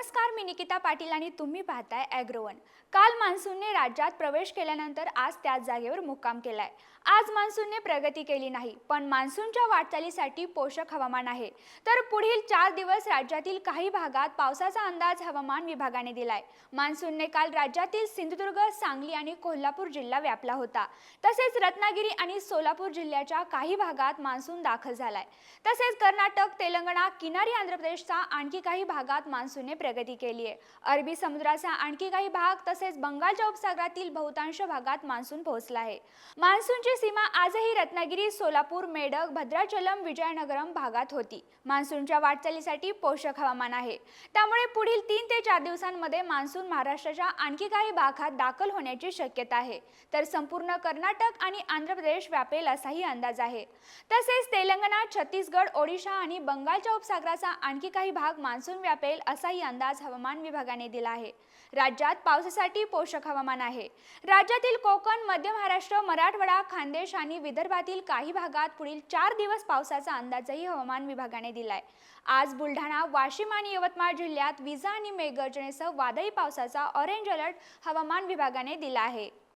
नमस्कार मी निकिता पाटील आणि तुम्ही पाहताय ॲग्रोवन काल मान्सूनने राज्यात प्रवेश केल्यानंतर आज त्याच जागेवर मुक्काम केलाय. आज मान्सूनने प्रगती केली नाही पण मान्सूनच्या वाटचालीसाठी पोषक हवामान आहे. तर पुढील चार दिवस राज्यातील काही भागात पावसाचा अंदाज हवामान विभागाने दिलाय. मान्सूनने काल राज्यातील सिंधुदुर्ग सांगली आणि कोल्हापूर जिल्हा व्यापला होता. तसेच रत्नागिरी आणि सोलापूर जिल्ह्याच्या काही भागात मान्सून दाखल झालाय. तसेच कर्नाटक तेलंगणा किनारी आंध्र प्रदेशचा आणखी काही भागात मान्सूनने प्रगती केली आहे. अरबी समुद्राचा आणखी काही भाग तसेच बंगालच्या उपसागरातील बहुतांश भागात मान्सून पोहोचला आहे. मान्सूनची सीमा आजही रत्नागिरी सोलापूर मेडक भद्राचलम विजयनगरम भागात होती. मान्सूनच्या वाटचालीसाठी पोषक हवामान आहे. त्यामुळे पुढील तीन ते चार दिवसांमध्ये मान्सून महाराष्ट्राच्या आणखी काही भागात दाखल होण्याची शक्यता आहे. तर संपूर्ण कर्नाटक आणि आंध्र प्रदेश व्यापेल असाही अंदाज आहे. तसेच तेलंगणा छत्तीसगड ओडिशा आणि बंगालच्या उपसागराचा आणखी काही भाग मान्सून व्यापेल असाही अंदाज अंदाज हवामान विभागाने दिला आहे. राज्यात पावसासाठी पोषक हवामान आहे. राज्यातील कोकण मध्य महाराष्ट्र मराठवाडा खानदेश आणि विदर्भातील काही भागात पुढील चार दिवस पावसाचा अंदाजही हवामान विभागाने दिलाय. आज बुलढाणा वाशिम आणि यवतमाळ जिल्ह्यात विजा आणि मेघगर्जनेसह वादळी पावसाचा ऑरेंज अलर्ट हवामान विभागाने दिला आहे.